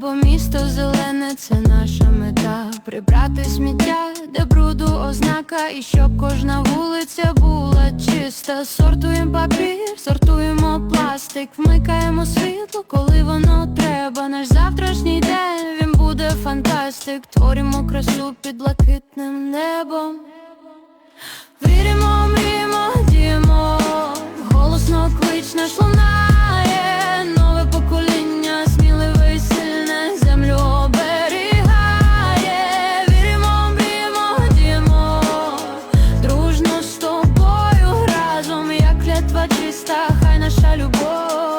бо місто зелене це наша мета. Прибрати сміття, де бруду ознака, і щоб кожна вулиця була чиста. Сортуємо папір, сортуємо пластик, вмикаємо світло, коли воно треба. Наш фантастик. Творимо красу під блакитним небом. Віримо, мріємо, діємо, голосно клич наш нове покоління, сміливе сильне, землю оберігає. Віримо, мріємо, діємо, дружно з тобою разом, як клятва чиста, хай наша любов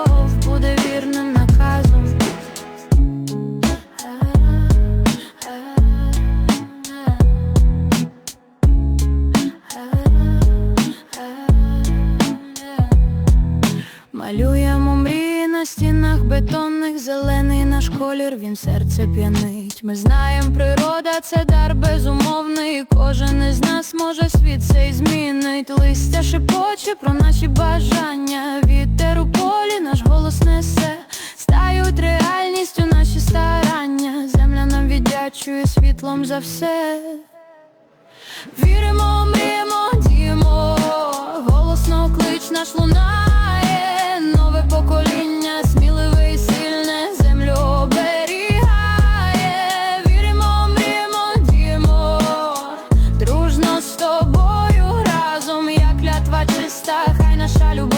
Малюємо мрії на стінах бетонних, зелений наш колір, він серце п'янить. Ми знаємо, природа це дар безумовний. Кожен із нас може світ цей змінить. Листя шепоче про наші бажання. Вітер у полі наш голос несе. Стають реальністю наші старання. Земля нам віддячує світлом за все. Віримо, мріємо, діємо, голосно клич наш лунає. наша любов.